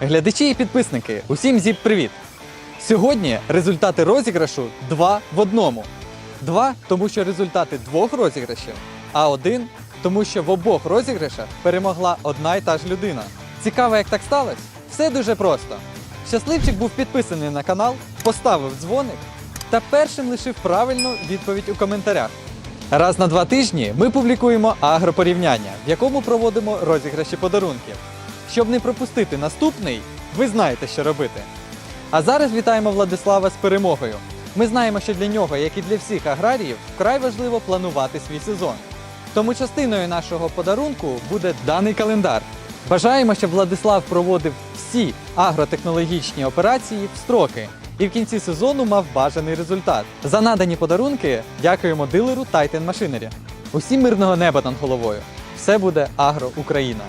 Глядачі і підписники, усім зіп привіт! Сьогодні результати розіграшу два в одному. Два, тому що результати двох розіграшів, а один, тому що в обох розіграшах перемогла одна й та ж людина. Цікаво, як так сталося? Все дуже просто. Щасливчик був підписаний на канал, поставив дзвоник та першим лишив правильну відповідь у коментарях. Раз на два тижні ми публікуємо агропорівняння, в якому проводимо розіграші подарунків. Щоб не пропустити наступний, ви знаєте, що робити. А зараз вітаємо Владислава з перемогою. Ми знаємо, що для нього, як і для всіх аграріїв, вкрай важливо планувати свій сезон. Тому частиною нашого подарунку буде даний календар. Бажаємо, щоб Владислав проводив всі агротехнологічні операції в строки і в кінці сезону мав бажаний результат. За надані подарунки дякуємо дилеру Titan Machinery. Усім мирного неба над головою. Все буде Агро Україна!